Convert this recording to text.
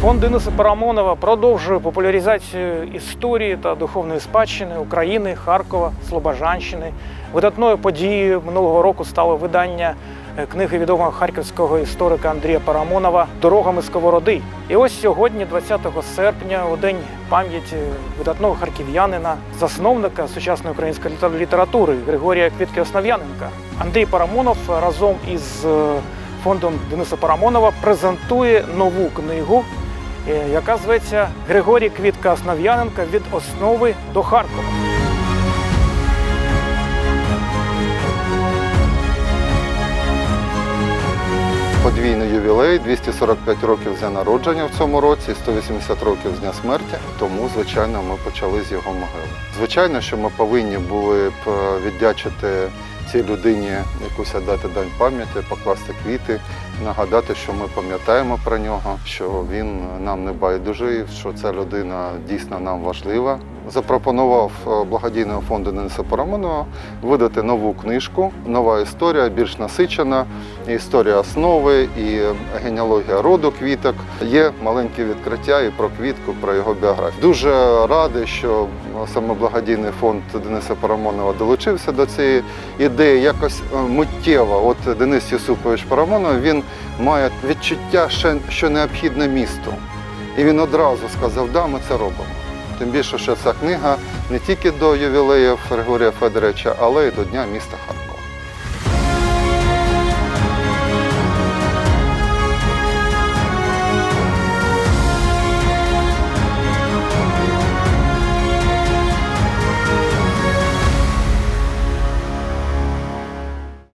Фонд Дениса Парамонова продовжує популяризацію історії та духовної спадщини України, Харкова, Слобожанщини. Видатною подією минулого року стало видання е, книги відомого харківського історика Андрія Парамонова Дорогами Сковороди. І ось сьогодні, 20 серпня, у день пам'яті видатного харків'янина, засновника сучасної української літер- літератури Григорія Квітки Основ'яненка. Андрій Парамонов разом із е, фондом Дениса Парамонова презентує нову книгу, яка зветься Григорій Квітка Основ'яненка від основи до Харкова. Подвійний ювілей, 245 років з дня народження в цьому році, 180 років з дня смерті. Тому, звичайно, ми почали з його могили. Звичайно, що ми повинні були б е, віддячити цій людині якусь дати дань пам'яті, покласти квіти, нагадати, що ми пам'ятаємо про нього, що він нам не байдужий, що ця людина дійсно нам важлива. Запропонував е, благодійного фонду Дениса Парамонова видати нову книжку. Нова історія, більш насичена. Історія основи і генеалогія роду квіток. Є маленькі відкриття і про квітку, про його біографію. Дуже радий, що саме благодійний фонд Дениса Парамонова долучився до цієї ідеї. Якось е, миттєво. От Денис Юсупович Парамонов він має відчуття, що необхідне місту. І він одразу сказав, да, ми це робимо. Тим більше, що ця книга не тільки до ювілеїв Григорія Федоровича, але й до Дня міста Харкова.